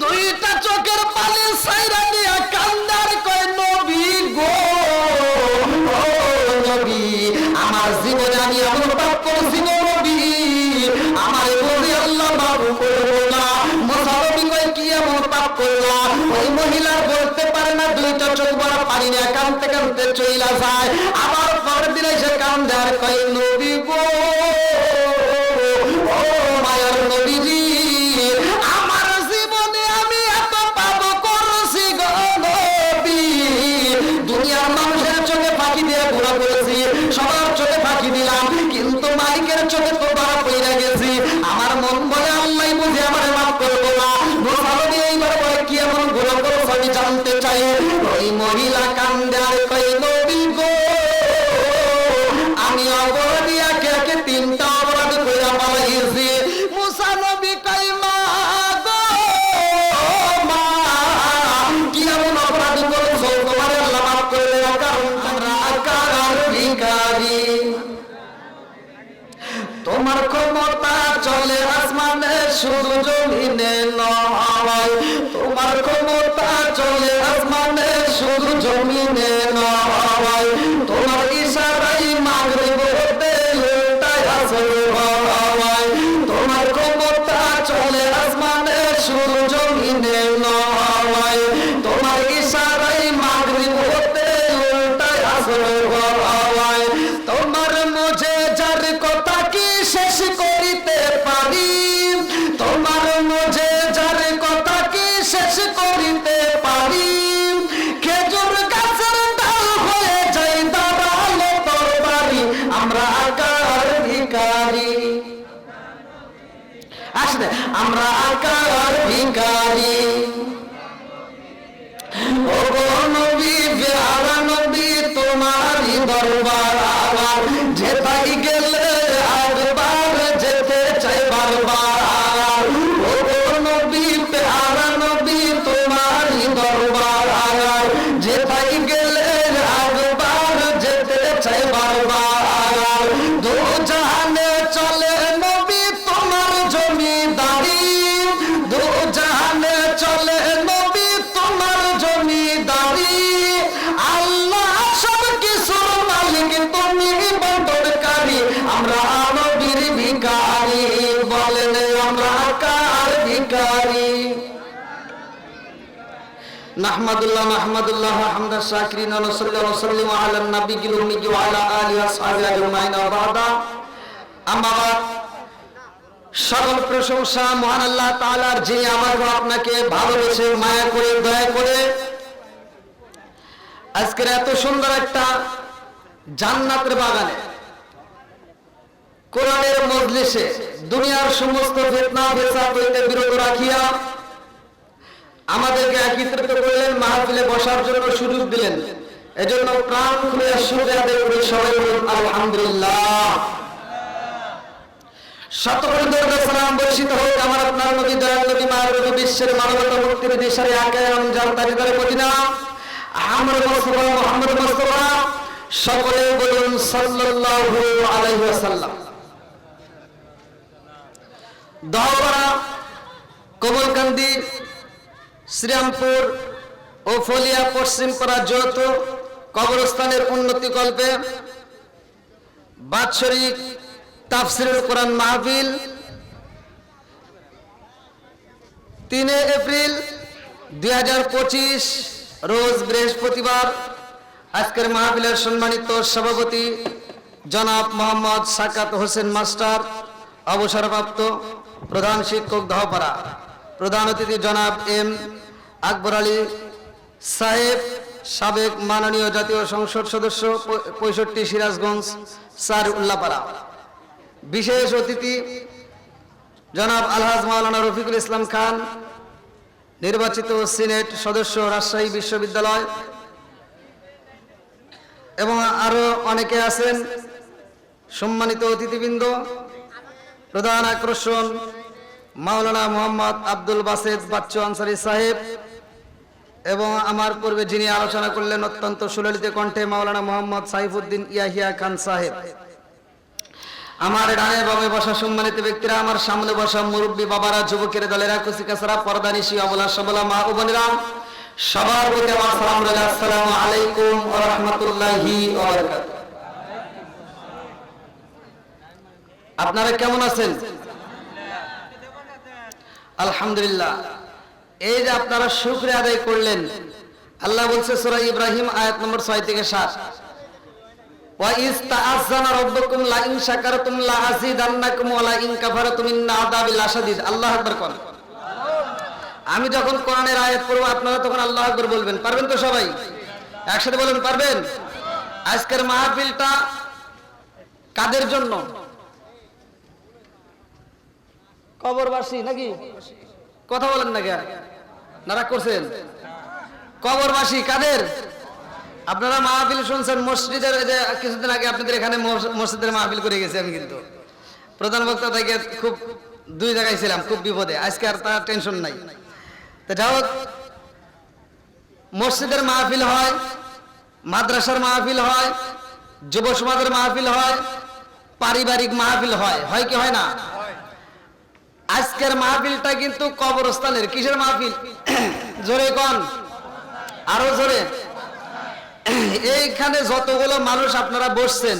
দুইটা চোখের পানি সাইরা দিয়া কান্দার কয়, নবী গো নবী, আমার জীবনে আমি এমন পাপ করছি নবী। আমার বলি আল্লাহ বাবু করব না। মোসানবী কয়, কি এমন পাপ করলাম ওই মহিলা বলতে পারে না, দুইটা চোখ বড় পানি না কানতে কানতে চইলা যায়। আবার পরের দিনে সে কান্দে আর কয়, নবী গো সবার চোখে ফাঁকি দিলাম। কিন্তু মালিকের চোখে তো ধরা নয় তোমার ক্ষমতা আমরা আকার ভিকারি নবী বেহারা নবী তোমারই দরবার আবার যে গেলে নাহমাদুল্লাহ নাহমাদুল্লাহ হামদা আলা বাদা। সকল প্রশংসা মহান আল্লাহ যিনি আমার আপনাকে ভালোবেসে মায়া করে, দয়া করে আজকের এত সুন্দর একটা জান্নাতের বাগানে, কোরআনের মজলিসে দুনিয়ার সমস্ত ফিতনা ফেসাদ হইতে বিরত রাখিয়া আমাদেরকে একত্রিত করলেন, মাহফিলে বসার জন্য সুযোগ দিলেন। এজন্য প্রাণ খুলে শুক্রিয়া আদায় সবাই বলুন, আলহামদুলিল্লাহ। বিশ্বের ওয়াসাল্লাম। দহবরা, কমলকান্দি শ্রীরামপুর ও ফলিয়া পশ্চিমপাড়া যৌথ কবরস্থানের উন্নতি কল্পে বাৎসরিক তাফসিরুল কোরআন মাহফিল তিনে এপ্রিল দুই হাজার পঁচিশ, রোজ বৃহস্পতিবার আজকের মাহফিলের সম্মানিত সভাপতি জনাব মোহাম্মদ সাকাত হোসেন মাস্টার, অবসরপ্রাপ্ত প্রধান শিক্ষক দহপাড়া প্রধান অতিথি জনাব এম আকবর আলী সাহেব, সাবেক মাননীয় জাতীয় সংসদ সদস্য পঁয়ষট্টি সিরাজগঞ্জ স্যার উল্লাপাড়া বিশেষ অতিথি জনাব আলহাজ মাওলানা রফিকুল ইসলাম খান, নির্বাচিত সিনেট সদস্য রাজশাহী বিশ্ববিদ্যালয়। এবং আরও অনেকে আছেন, সম্মানিত অতিথিবৃন্দ। প্রধান আকর্ষণ মাওলানা মোহাম্মদ আব্দুল বাসেদ বাচ্চু আনসারি সাহেব। এবং আমার পূর্বে যিনি আলোচনা করলেন অত্যন্ত সুললিত কণ্ঠে মাওলানা মোহাম্মদ সাইফুদ্দিন ইয়াহিয়া খান সাহেব, আমার ডানে বামে বসা সম্মানিত ব্যক্তিরা, আমার সামনে বসা মুরব্বী বাবারা, যুবকের, দলেরা কুসিকাসরা পর্দানিশি অবলা সবলা, মা ও বোনেরা, সবার প্রতি আমার সালাম রইল। আসসালামু আলাইকুম ওয়া রাহমাতুল্লাহি ওয়া বারাকাতুহু। আপনারা কেমন আছেন? আলহামদুলিল্লাহ। এই যে আপনারা শুক্রে আদায় করলেন, আল্লাহ বলছে সুরা ইব্রাহিম আয়াত নম্বর ছয় থেকে সাত। আমি যখন কোরআনের আয়াত আপনারা তখন আল্লাহ আকবর বলবেন। পারবেন তো সবাই? একসাথে পারবেন? আজকের মাহফিলটা কাদের জন্য? কবরবাসী নাকি? কথা বলেন না কে নারাক করছেন। কবরবাসী, কাদের? আপনারা মাহফিল শুনছেন, মসজিদের যে কিছুদিন আগে আপনাদের এখানে মসজিদের মাহফিল করে গেছি আমি কিন্তু। প্রধান বক্তা থেকে খুব দুই জায়গায় ছিলাম, খুব বিপদে। আজকে আর তার টেনশন নাই। তো যাই হোক, মসজিদের মাহফিল হয়, মাদ্রাসার মাহফিল হয়, যুব সমাজের মাহফিল হয়, পারিবারিক মাহফিল হয়। হয় কি হয় না? আজকের মাহফিলটা কিন্তু কবরস্থানের। কিসের মাহফিল? জোরে কন। আরও জোরে। এইখানে যতগুলো মানুষ আপনারা বসছেন,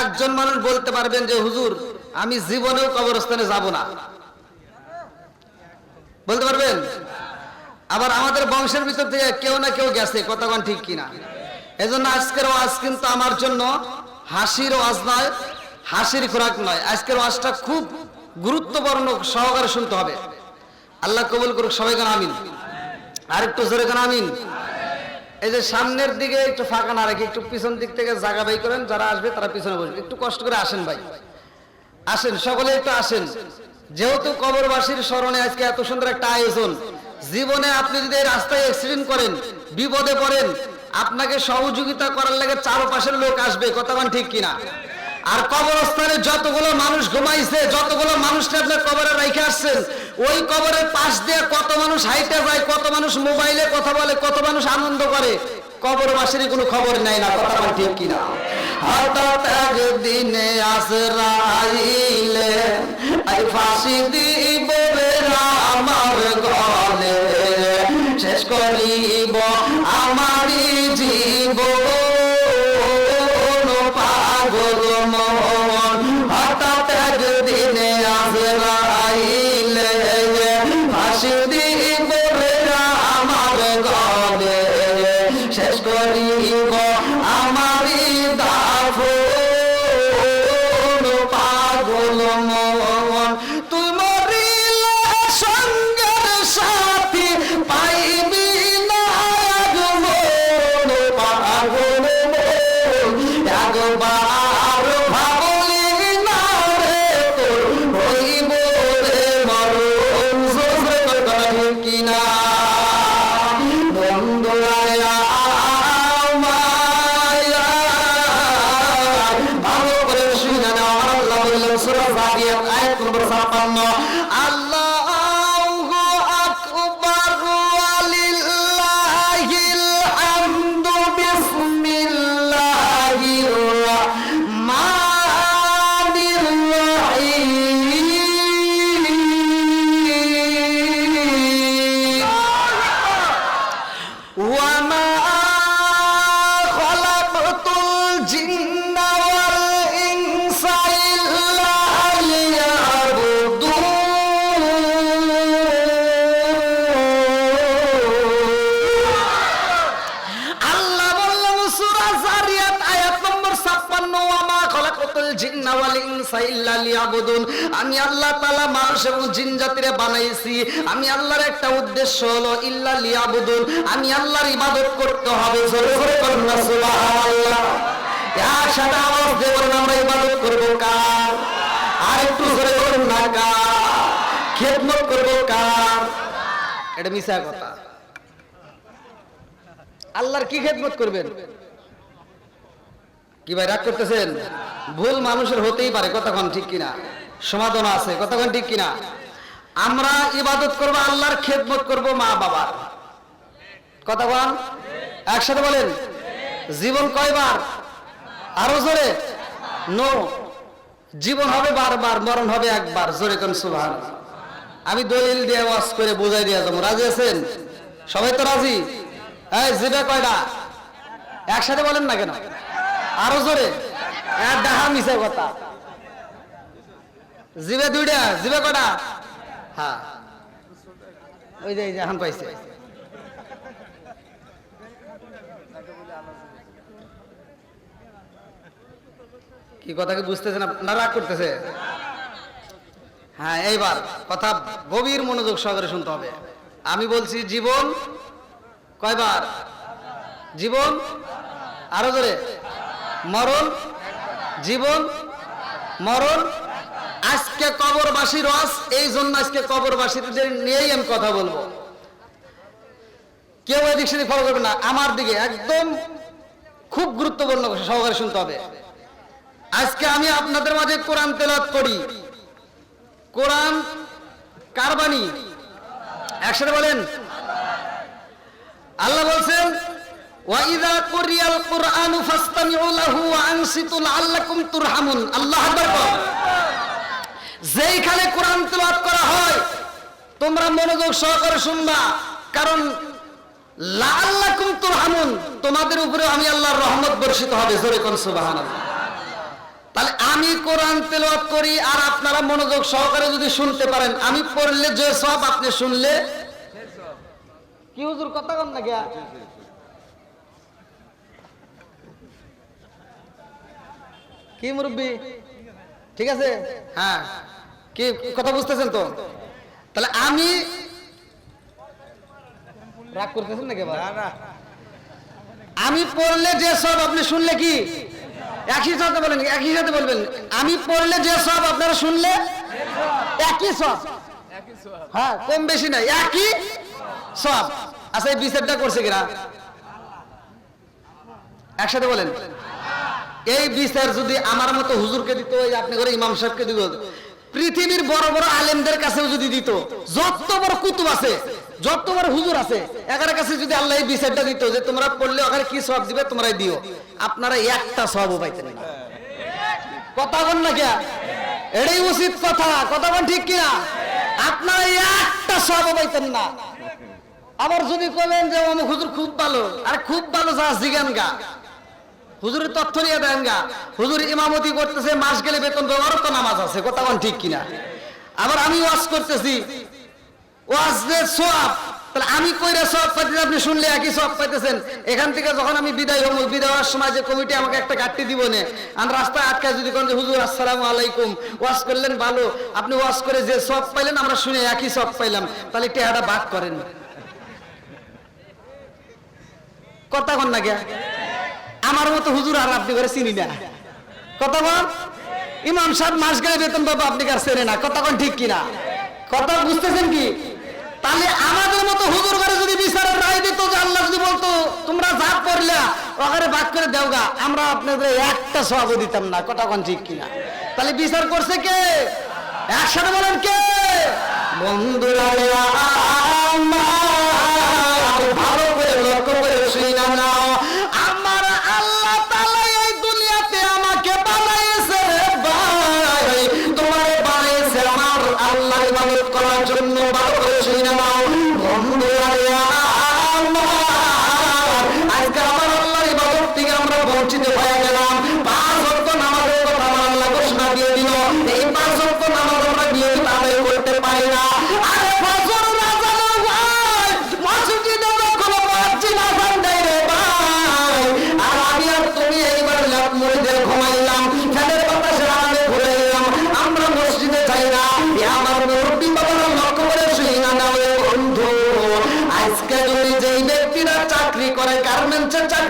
একজন মানুষ বলতে পারবেন যে, হুজুর, আমি জীবনেও কবরস্থানে যাব না। বলতে পারবেন? আবার আমাদের বংশের ভিতর থেকে কেউ না কেউ গেছে কতক্ষণ ঠিক কিনা? এজন্য আজকের ওয়াজ কিন্তু আমার জন্য হাসির ওয়াজ নয়, হাসির খোরাক নয়। আজকের ওয়াজটা খুব গুরুত্বপূর্ণ সহকারে শুনতে হবে। আল্লাহ কবুল করুক, সবাই কেন আমিন। আরেকটু জোরে কেন আমিন। এই যে সামনের দিকে একটু ফাঁকা না রেখে একটু পিছন দিক থেকে জায়গা বাই করেন, যারা আসবে তারা পিছনে বসবে। একটু কষ্ট করে আসেন ভাই। আসেন, সকলে একটু আসেন। যেহেতু কবরবাসীর স্মরণে আজকে এত সুন্দর একটা আয়োজন, জীবনে আপনি যদি এই রাস্তায় অ্যাক্সিডেন্ট করেন, বিপদে পড়েন, আপনাকে সহযোগিতা করার লাগে চারপাশের লোক আসবে। কতক্ষণ ঠিক কিনা? আর কবরস্থানে যতগুলো মানুষ ঘুমাইছে, যতগুলো মানুষকে আপনার কবরে রেখে আসছেন, ওই কবরের পাশ দিয়ে কত মানুষ হাইটে যায়, কত মানুষ মোবাইলে কথা বলে, কত মানুষ আনন্দ করে কবরবাসীর কোনো খবর নেয় না, কথা বল ঠিক কিনা? হঠাৎ একদিনে আসরাইলে আই ফাঁসি দিব আমার গলে, শেষ করিব আমারই জীবন। একবার আমি আল্লাহ তাআলা মানুষ এবং জিন জাতিরে বানাইছি। আমি আল্লাহর একটা উদ্দেশ্য হলো, ইল্লা লিয়াবুদুন, আমি আল্লাহর ইবাদত করতে হবে। কি খেদমত করবেন? কি ভাই রাগ করতেছেন? ভুল মানুষের হতেই পারে কতক্ষণ ঠিক কিনা? সমাধান আছে। কতক্ষণ ঠিক কিনা? আমরা ইবাদত করব, আল্লাহর খেদমত করব মা বাবার। কতক্ষণ একসাথে বলেন। জীবন কয়বার? আরও জোরে? নো জীবন হবে বারবার, মরণ হবে একবার। জোরে কোন সুভান আমি দলিল দিয়ে ওয়াজ করে বুঝাই দিয়ে যাব। রাজি আছেন? সবাই তো রাজি? এই, জিবে কয়টা? একসাথে বলেন না কেন? আরও জোরে? দেখা মিশে কথা। জিবে দুইটা, জিবে কয়টা হ্যাঁ। ওই যে এখন পাইছে। কি কথা বুঝতেছে না রাগ করতেছে? হ্যাঁ এইবার কথা গভীর মনোযোগ সহকারে শুনতে হবে। আমি বলছি, জীবন কয়বার? জীবন? আরও ধরে মরণ? জীবন? মরণ? আজকে কবরবাসী রস এই জন্য আজকে কবরবাসীদের নিয়েই আমি কথা বলব। কেউ এদিক সেদিক ফলো করবে না। আমার দিকে একদম খুব গুরুত্বপূর্ণ সহকারে শুনতে হবে। আজকে আমি আপনাদের মাঝে কোরআন তেলাত করি। কোরআন কার বাণী? একসাথে বলেন। আল্লাহ বলছেন ওয়াইদা কুরিয়াল কুরআনু ফাসতামিউ লাহু ওয়া আনসিতু লাআল্লাকুম তুরহামুন। আল্লাহ আকবার। যেইখানে কোরআন তেলাওয়াত করা হয়, তোমরা মনোযোগ সহকারে শুনবা। কারণ, লাআল্লাকুম তুরহামুন, তোমাদের উপরে আমি আল্লাহর রহমত বর্ষিত হবে, জোরে কোন সুবহানাল্লাহ। তাহলে আমি কোরআন তেলাওয়াত করি, আর আপনারা মনোযোগ সহকারে যদি শুনতে পারেন, আমি পড়লে যে সব আপনি শুনলে, কি হুজুর কথা কম না গিয়া কি মুরব্বী? ঠিক আছে? হ্যাঁ। কি কথা বুঝতেছেন তো? তাহলে আমি রাগ করতেছেন নাকি আমি পড়লে যে সব আপনি শুনলে কি? একই সাথে বলেন একই সাথে বলবেন। আমি পড়লে যে সব আপনারা শুনলে? একই সব। হ্যাঁ কম বেশি নাই একই সব। আচ্ছা এই বিচারটা করছে কিনা? একসাথে বলেন। এই বিচার যদি আমার মতো হুজুরকে দিত আপনি করে ইমাম সাহেবকে দিত পৃথিবীর বড় বড় আলেমদের কাছেও যদি দিত, যত বড় কুতুব আছে, যত বড় হুজুর আছে এগার কাছে যদি আল্লাহ বিচারটা দিত যে তোমরা পড়লে ওখানে কি সব দিবে তোমরাই দিও। আপনারা একটা সবও পাইতেন না। কথা বল না কে এটাই উচিত কথা। কথা বল ঠিক কিনা? আপনারা একটা সবও পাইতেন না। আবার যদি বলেন যে অমুক হুজুর খুব ভালো, আর খুব ভালো যা, জিগান গা। হুজুরের তথ্য নিয়ে দেন গা। হুজুর ইমামতি করতেছে, মাস গেলে বেতন দেওয়ারও তো নামাজ আছে, কথা বল ঠিক কিনা? আবার আমি ওয়াজ করতেছি। ওয়াজ যে সোয়াব, তাহলে আমি কইরা সব পাইতেছি, আপনি শুনলে একই সব পাইতেছেন। এখান থেকে যখন আমি বিদায় হব, বিদায় হওয়ার সময় যে কমিটি আমাকে একটা কাটতে দিব নে। আর রাস্তায় আটকায় যদি কোন হুজুর, আসসালামু আলাইকুম। ওয়াজ করলেন ভালো। আপনি ওয়াজ করে যে সব পাইলেন, আমরা শুনে একই সব পাইলাম। তাহলে টেহাটা বাদ করেন। কথা কন না কে? আমার মতো হুজুর আর আপনি করে চিনি না। কথা বল। ইমাম সাহেব মাস গেলে বেতন পাবো, আপনি কার চেনে না? কথা কোন ঠিক কিনা? কথা বুঝতেছেন কি? তাহলে আমাদের মতো হুজুর করে যদি বিচারের রায় দিত, যে আল্লাহ যদি বলতো, তোমরা যা পড়লা ওখানে ভাগ করে দেওগা আমরা আপনাদের একটা সব দিতাম না। কথা কোন ঠিক কিনা? তাহলে বিচার করছে কে? একসাথে বলেন কে? বন্ধুরা আল্লাহ ইবাদত করার জন্য ভালো করে শুনে নাও বন্ধুরা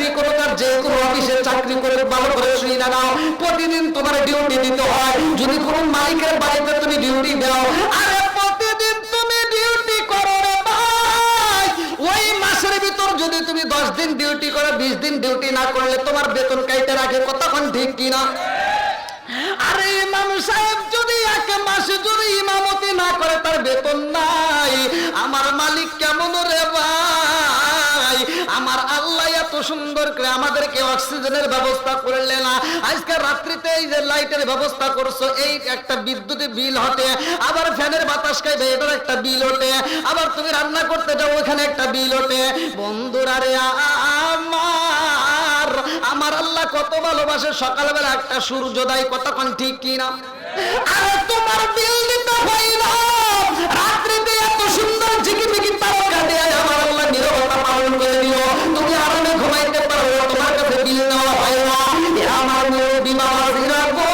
চাকরি করুক আর যে কোনো অফিসে চাকরি করে ভালো করে শুই না নাও প্রতিদিন তোমার ডিউটি দিতে হয়। যদি কোনো মালিকের বাড়িতে তুমি ডিউটি দাও, আরে প্রতিদিন তুমি ডিউটি করো রে ভাই। ওই মাসের ভিতর যদি তুমি দশ দিন ডিউটি করো, বিশ দিন ডিউটি না করলে তোমার বেতন কাইতে রাখে, কতক্ষণ ঠিক কিনা? আরে ইমাম সাহেব, যদি এক মাসে যদি ইমামতি না করে, তার বেতন নাই। আমার মালিক কেমন রে ভাই? আমার আল্লাহ এত সুন্দর করে আমাদেরকে অক্সিজেনের ব্যবস্থা করলে না। আজকে রাত্রিতে এই যে লাইটের ব্যবস্থা করছ, এই একটা বিদ্যুতের বিল হটে আবার ফ্যানের বাতাস খাইবে, এটার একটা বিল ওঠে আবার তুমি রান্না করতে যাও, ওখানে একটা বিল ওঠে বন্ধুরা রে আমার আমার আল্লাহ কত ভালোবাসে, সকালবেলা একটা সূর্যোদয় কতক্ষণ ঠিক কিনা? আরে তোমার বিল দিতে হয় না। রাত্রিতে এত সুন্দর ঝিকিমিকি তারকা দেয় পালন করে দিল তুমি আরামে ঘুমাইতে পারো তোমার কাছে বিল নেওয়া হয় না। আমার মুরব্বী বাবাজিরা গো,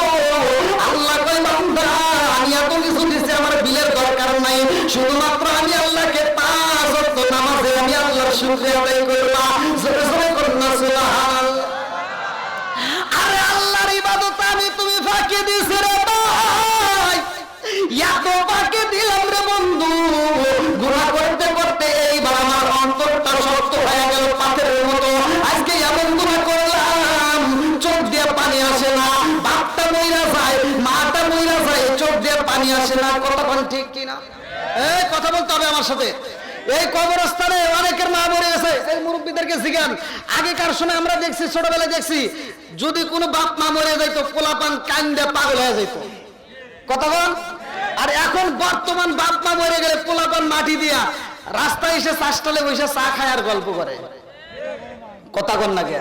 আল্লাহ কই বান্দা, আমি এত কিছু দিচ্ছি আমার বিলের দরকার নাই। শুধুমাত্র আমি আল্লাহকে পাঁচ নামাজে আমি আল্লাহর শুকরিয়া আদায় করলাম। কথা বলতে হবে আমার সাথে। এই কবরস্থানে অনেকের মা মরে গেছে এই মুরব্বীদেরকে জিজ্ঞান আগেকার সময় আমরা দেখছি, ছোটবেলায় দেখছি, যদি কোনো বাপ মা মরে যাইতো, পোলাপান কান্দে পাগল হয়ে যাইতো। কথা বল। আর এখন বর্তমান বাপ মা মরে গেলে পোলাপান মাটি দিয়া রাস্তায় এসে চাষটালে বসে চা খায় আর গল্প করে। কথা কন না কে?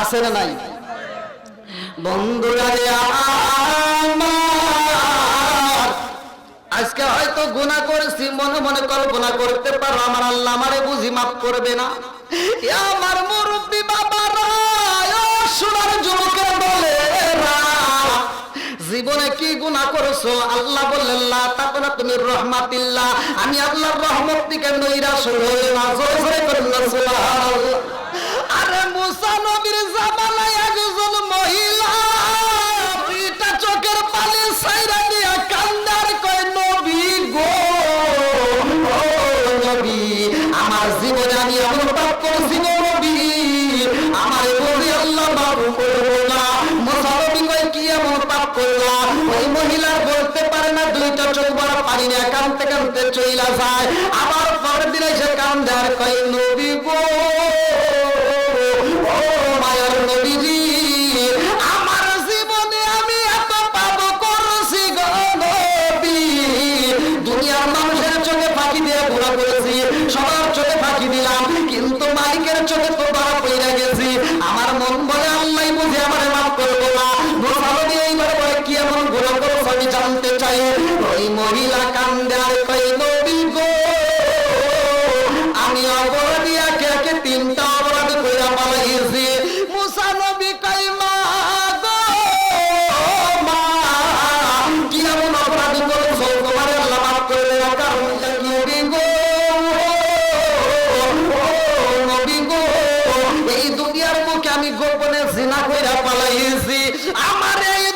আছে না নাই? বন্ধুরা আজকে হয়তো গুনাহ করেছি, মনে মনে কল্পনা করতে পারো, আমার আল্লাহ আমারে বুঝি মাফ করবে না। আমার মুরব্বী বাবারা বলে জীবনে কি গুনাহ করেছ? আল্লাহ বললেন, লা তাকনা তুমি রহমাতিল্লাহ। আমি আল্লাহর রহমত থেকে নৈরাশ হয়ে না, জোরে জোরে পানি না কানতে চইলা যায়। আবার পরের দিন এসে কান্দে, আর কয়, নবী গো, ও মায়ার নবীজি, আমার জীবনে আমি এত পাপ করছি গো নবী। দুনিয়ার মানুষের চোখে ফাঁকি দিয়ে ঘোরা করেছি, সবার চোখে ফাঁকি দিলাম, কিন্তু এই দুনিয়ার মুখে আমি গোপনে জিনা কইরা পালাইছি আমার এই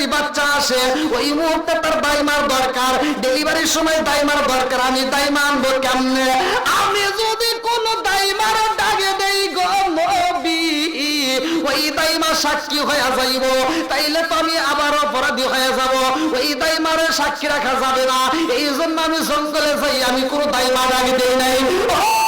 যদি বাচ্চা আসে, ওই মুহূর্তে তার দাইমার দরকার। ডেলিভারির সময় দাইমার দরকার। আমি দাইমা আনব কেমনে? আমি যদি কোনো দাইমার ডাকে দেই গো নবী, ওই দাইমা সাক্ষী হয়ে যাইব। তাইলে তো আমি আবার অপরাধী হয়ে যাব। ওই দাইমারে সাক্ষী রাখা যাবে না। এই জন্য আমি জঙ্গলে যাই, আমি কোনো দাইমা ডাক দেই নাই। ও